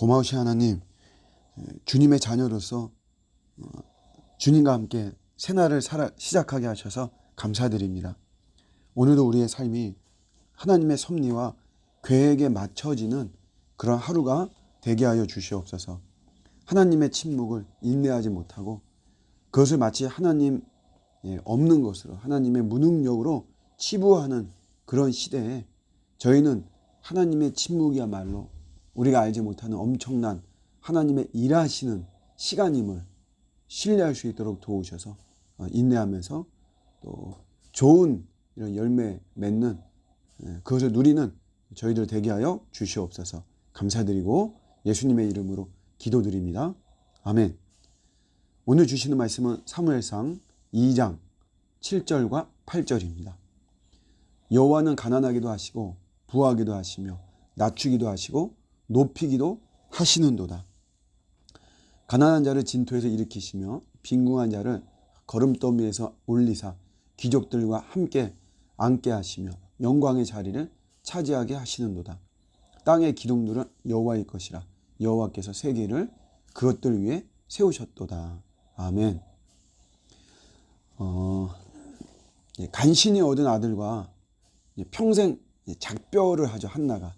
고마우신 하나님, 주님의 자녀로서 어, 주님과 함께 새날을 살아 시작하게 하셔서 감사드립니다. 오늘도 우리의 삶이 하나님의 섭리와 계획에 맞춰지는 그런 하루가 되게 하여 주시옵소서. 하나님의 침묵을 인내하지 못하고 그것을 마치 하나님 예, 없는 것으로 하나님의 무능력으로 치부하는 그런 시대에 저희는 하나님의 침묵이야말로 우리가 알지 못하는 엄청난 하나님의 일하시는 시간임을 신뢰할 수 있도록 도우셔서 어, 인내하면서 또 좋은 이런 열매 맺는 예, 그것을 누리는 저희들 되게 하여 주시옵소서 감사드리고 예수님의 이름으로 기도드립니다. 아멘. 오늘 주시는 말씀은 사무엘상 2장 7절과 8절입니다. 여호와는 가난하기도 하시고 부하기도 하시며 낮추기도 하시고 높이기도 하시는도다. 가난한 자를 진토에서 일으키시며 빈궁한 자를 걸음더미에서 올리사 귀족들과 함께 앉게 하시며 영광의 자리를 차지하게 하시는도다. 땅의 기둥들은 여호와의 것이라 여호와께서 세계를 그것들 위에 세우셨도다. 아멘. 어, 예, 간신히 얻은 아들과 예, 평생 예, 작별을 하죠 한나가.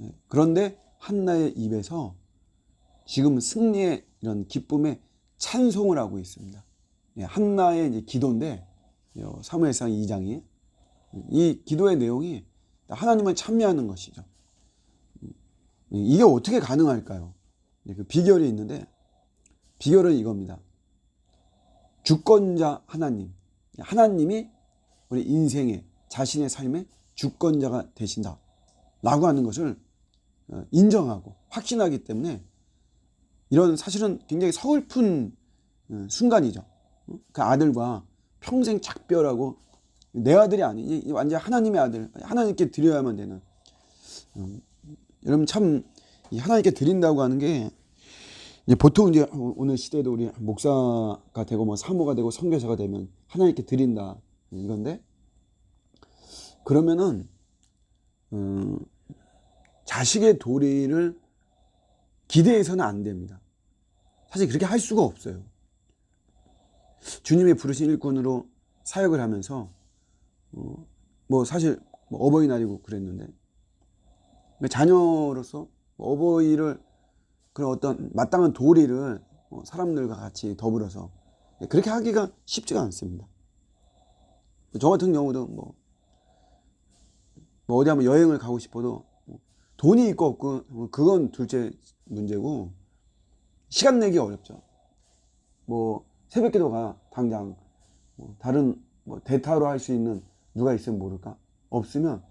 예, 그런데 한나의 입에서 지금 승리의 이런 기쁨의 찬송을 하고 있습니다. 예, 한나의 이제 기도인데 어, 사무엘상 2장이 이 기도의 내용이 하나님을 찬미하는 것이죠. 음, 이게 어떻게 가능할까요? 예, 그 비결이 있는데 비결은 이겁니다. 주권자 하나님, 하나님이 우리 인생의 자신의 삶의 주권자가 되신다. 라고 하는 것을 어, 인정하고 확신하기 때문에 이런 사실은 굉장히 서글픈 어, 순간이죠. 그 아들과 평생 작별하고 내 아들이 아니 완전 하나님의 아들 하나님께 드려야만 되는 음, 여러분 참 하나님께 드린다고 하는 게 보통 이제 오늘 시대에도 우리 목사가 되고 뭐 사모가 되고 선교사가 되면 하나님께 드린다 이건데 그러면은 음, 자식의 도리를 기대해서는 안 됩니다. 사실 그렇게 할 수가 없어요. 주님의 부르신 일꾼으로 사역을 하면서 어, 뭐 사실 뭐 어버이날이고 그랬는데 자녀로서 어버이를 그런 어떤 마땅한 도리를 뭐 사람들과 같이 더불어서 그렇게 하기가 쉽지가 않습니다. 저 같은 경우도 뭐, 뭐 어디 한번 여행을 가고 싶어도 돈이 있고 없고 그건 둘째 문제고 시간 내기 어렵죠. 뭐 새벽 기도가 당장 뭐 다른 뭐 대타로 할 수 있는 누가 있으면 모를까 없으면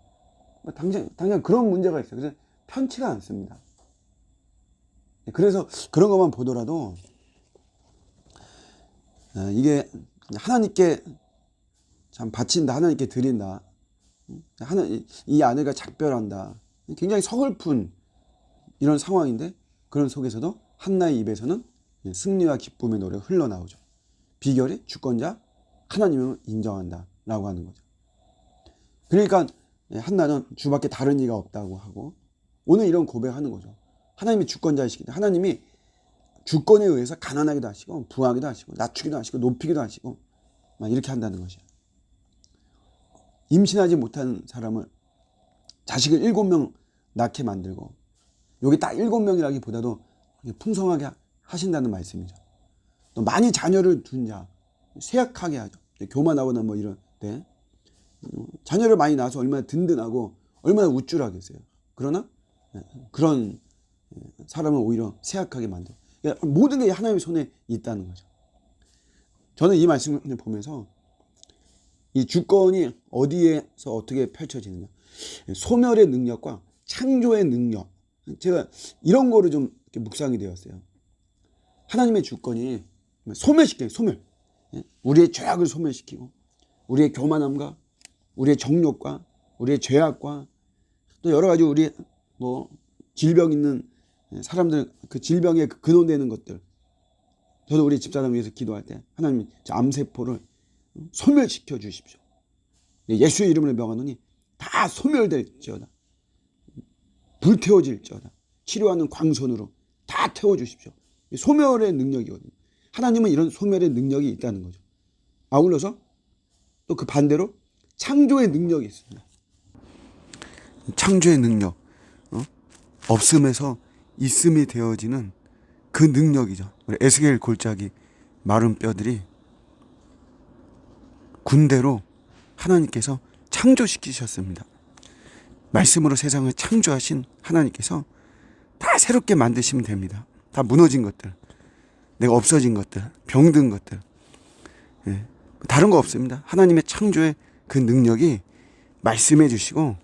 뭐 당장 당장 그런 문제가 있어요. 그래서 편치가 않습니다. 그래서 그런 것만 보더라도 어, 이게 하나님께 참 바친다 하나님께 드린다 하나 이 아내가 작별한다 굉장히 서글픈 이런 상황인데 그런 속에서도 한나의 입에서는 승리와 기쁨의 노래가 흘러나오죠. 비결이 주권자 하나님을 인정한다 라고 하는 거죠. 그러니까 한나는 주밖에 다른 이가 없다고 하고 오늘 이런 고백하는 거죠. 하나님이 주권자이시기 때문에 하나님이 주권에 의해서 가난하기도 하시고 부하기도 하시고 낮추기도 하시고 높이기도 하시고 막 이렇게 한다는 것이에요. 임신하지 못한 사람을 자식을 일곱 명 낳게 만들고 여기 딱 일곱 명이라기보다도 풍성하게 하신다는 말씀이죠. 또 많이 자녀를 둔 자, 쇠약하게 하죠. 교만하거나 뭐 이런 때 자녀를 많이 낳아서 얼마나 든든하고 얼마나 우쭐하겠어요. 그러나 그런 사람을 오히려 쇠약하게 만들어. 그러니까 모든 게 하나님의 손에 있다는 거죠. 저는 이 말씀을 보면서 이 주권이 어디에서 어떻게 펼쳐지느냐. 소멸의 능력과 창조의 능력. 제가 이런 거를 좀 묵상이 되었어요. 하나님의 주권이 소멸시켜요, 소멸. 우리의 죄악을 소멸시키고, 우리의 교만함과, 우리의 정욕과, 우리의 죄악과, 또 여러 가지 우리 뭐 질병 있는 사람들 그 질병에 근원되는 것들 저도 우리 집사람 위해서 기도할 때 하나님 저 암세포를 소멸시켜 주십시오. 예수의 이름을 명하노니 다 소멸될지어다. 불태워질지어다. 치료하는 광선으로 다 태워 주십시오. 소멸의 능력이거든요. 하나님은 이런 소멸의 능력이 있다는 거죠. 아울러서 또 그 반대로 창조의 능력이 있습니다. 창조의 능력, 어? 없음에서 있음이 되어지는 그 능력이죠. 우리 에스겔 골짜기 마른 뼈들이 군대로 하나님께서 창조시키셨습니다. 말씀으로 세상을 창조하신 하나님께서 다 새롭게 만드시면 됩니다. 다 무너진 것들, 내가 없어진 것들, 병든 것들, 예, 다른 거 없습니다. 하나님의 창조의 그 능력이 말씀해 주시고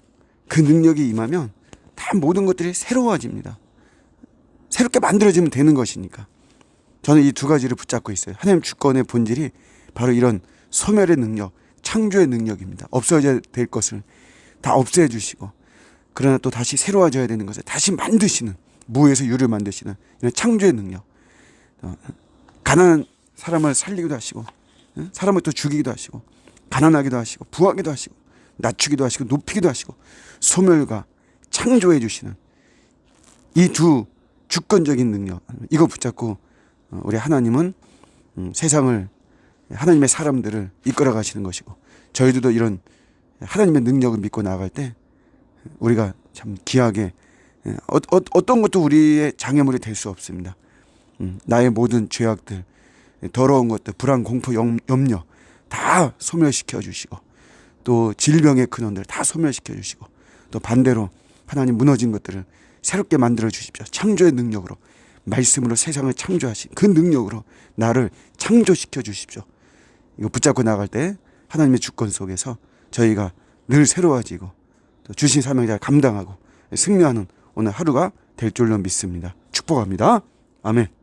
그 능력이 임하면 다 모든 것들이 새로워집니다. 새롭게 만들어지면 되는 것이니까. 저는 이 두 가지를 붙잡고 있어요. 하나님 주권의 본질이 바로 이런 소멸의 능력, 창조의 능력입니다. 없어져야 될 것을 다 없애 주시고 그러나 또 다시 새로워져야 되는 것을 다시 만드시는 무에서 유를 만드시는 이런 창조의 능력. 어, 가난한 사람을 살리기도 하시고 어, 사람을 또 죽이기도 하시고 가난하기도 하시고 부하기도 하시고 낮추기도 하시고 높이기도 하시고 소멸과 창조해 주시는 이 두 주권적인 능력 이거 붙잡고 어, 우리 하나님은 음, 세상을 하나님의 사람들을 이끌어 가시는 것이고 저희들도 이런 하나님의 능력을 믿고 나아갈 때 우리가 참 귀하게 예, 어, 어, 어 떤 것도 우리의 장애물이 될 수 없습니다. 음, 나의 모든 죄악들, 더러운 것들, 불안, 공포, 염, 염려 다 소멸시켜 주시고 또 질병의 근원들 다 소멸시켜 주시고 또 반대로 하나님 무너진 것들을 새롭게 만들어 주십시오. 창조의 능력으로 말씀으로 세상을 창조하신 그 능력으로 나를 창조시켜 주십시오. 이거 붙잡고 나갈 때 하나님의 주권 속에서 저희가 늘 새로워지고 또 주신 사명자를 감당하고 승리하는 오늘 하루가 될 줄로 믿습니다. 축복합니다. 아멘.